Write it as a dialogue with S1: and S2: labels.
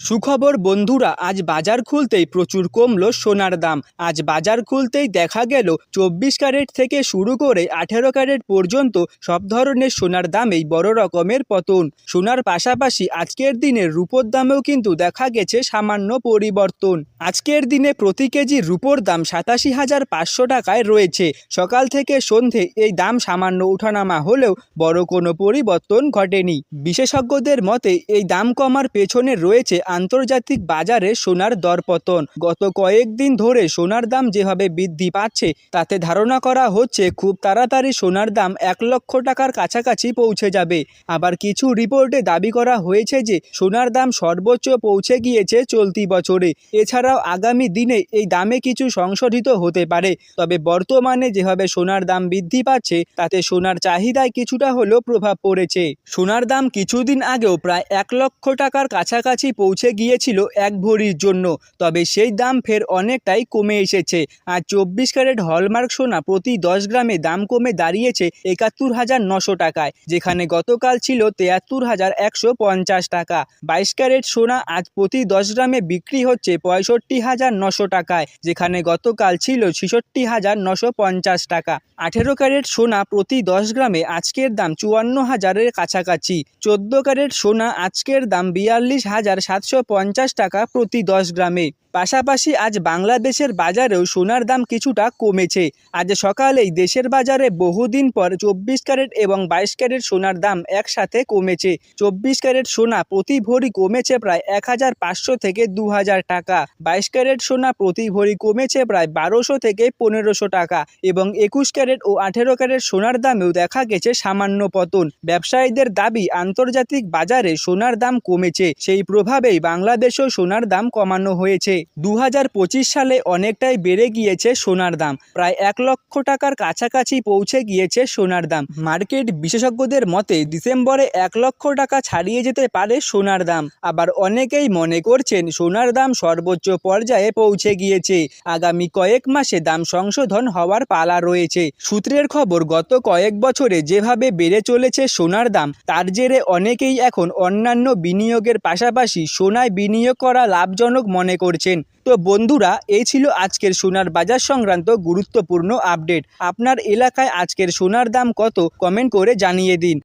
S1: সুখবর, বন্ধুরা, আজ বাজার খুলতেই প্রচুর কমলো সোনার দাম। আজ বাজার খুলতেই দেখা গেল চব্বিশ ক্যারেট থেকে শুরু করে আঠেরো ক্যারেট পর্যন্ত সব ধরনের সোনার দামেই বড় রকমের পতন। সোনার পাশাপাশি আজকের দিনে রূপোর দামেও কিন্তু দেখা গেছে সামান্য পরিবর্তন। আজকের দিনে প্রতি কেজি রূপোর দাম সাতাশি হাজার পাঁচশো টাকায় রয়েছে। সকাল থেকে সন্ধে এই দাম সামান্য উঠানামা হলেও বড় কোনো পরিবর্তন ঘটেনি। বিশেষজ্ঞদের মতে এই দাম কমার পেছনে রয়েছে আন্তর্জাতিক বাজারে সোনার দরপতন। গত কয়েকদিন ধরে সোনার দাম যেভাবে বৃদ্ধি পাচ্ছে, তাতে ধারণা করা হচ্ছে খুব তাড়াতাড়ি সোনার দাম এক লক্ষ টাকার কাছাকাছি পৌঁছে যাবে। আবার কিছু রিপোর্টে দাবি করা হয়েছে যে, সোনার দাম সর্বোচ্চ পৌঁছে গিয়েছে চলতি বছরে। এছাড়াও আগামী দিনে এই দামে কিছু সংশোধিত হতে পারে। তবে বর্তমানে যেভাবে সোনার দাম বৃদ্ধি পাচ্ছে, তাতে সোনার চাহিদায় কিছুটা হলেও প্রভাব পড়েছে। সোনার দাম কিছুদিন আগেও প্রায় এক লক্ষ টাকার কাছাকাছি পৌঁছে গিয়েছিল এক ভরির জন্য। তবে সেই দাম ফের অনেকটাই কমে এসেছে। আর চব্বিশ ক্যারেট হলমার্ক সোনা প্রতি দশ গ্রামে দাম কমে দাঁড়িয়েছে একাত্তর হাজার নশো টাকায়, যেখানে গতকাল ছিল তেয়াত্তর হাজার একশো পঞ্চাশ টাকা। বাইশ ক্যারেট সোনা আজ প্রতি দশ গ্রামে বিক্রি হচ্ছে পঁয়ষট্টি হাজার নশো টাকায়, যেখানে গতকাল ছিল ছেষট্টি হাজার নশো পঞ্চাশ টাকা। আঠেরো ক্যারেট সোনা প্রতি দশ গ্রামে আজকের দাম চুয়ান্ন হাজারের কাছাকাছি। চোদ্দ ক্যারেট সোনা আজকের দাম বিয়াল্লিশ হাজার সাতশো পঞ্চাশ টাকা প্রতি দশ গ্রামে। পাশাপাশি আজ বাংলাদেশের বাজারেও সোনার দাম কিছুটা কমেছে। আজ সকালেই দেশের বাজারে বহুদিন পর চব্বিশ ক্যারেট এবং বাইশ ক্যারেট সোনার দাম একসাথে কমেছে। চব্বিশ ক্যারেট সোনা প্রতি ভরি কমেছে প্রায় এক হাজার পাঁচশো থেকে দু হাজার টাকা। বাইশ ক্যারেট সোনা প্রতি ভরি কমেছে প্রায় বারোশো থেকে পনেরোশো টাকা এবং একুশ ক্যারেট ও আঠেরো ক্যারেট সোনার দামেও দেখা গেছে সামান্য পতন। ব্যবসায়ীদের দাবি, আন্তর্জাতিক বাজারে সোনার দাম কমেছে। সেই প্রভাবেই বাংলাদেশেও সোনার দাম কমানো হয়েছে। দু হাজার পঁচিশ সালে অনেকটাই বেড়ে গিয়েছে সোনার দাম। প্রায় এক লক্ষ টাকার কাছাকাছি পৌঁছে গিয়েছে সোনার দাম। মার্কেট বিশেষজ্ঞদের মতে, ডিসেম্বরে এক লক্ষ টাকা ছাড়িয়ে যেতে পারে সোনার দাম। আবার অনেকেই মনে করছেন, সোনার দাম সর্বোচ্চ পর্যায়ে পৌঁছে গিয়েছে। আগামী কয়েক মাসে দাম সংশোধন হওয়ার পালা রয়েছে। সূত্রের খবর, গত কয়েক বছরে যেভাবে বেড়ে চলেছে সোনার দাম, তার জেরে অনেকেই এখন অন্যান্য বিনিয়োগের পাশাপাশি সোনায় বিনিয়োগ করা লাভজনক মনে করছেন। তো বন্ধুরা, এই ছিল আজকের সোনার বাজার সংক্রান্ত গুরুত্বপূর্ণ আপডেট। আপনার এলাকায় আজকের সোনার দাম কত? কমেন্ট করে জানিয়ে দিন।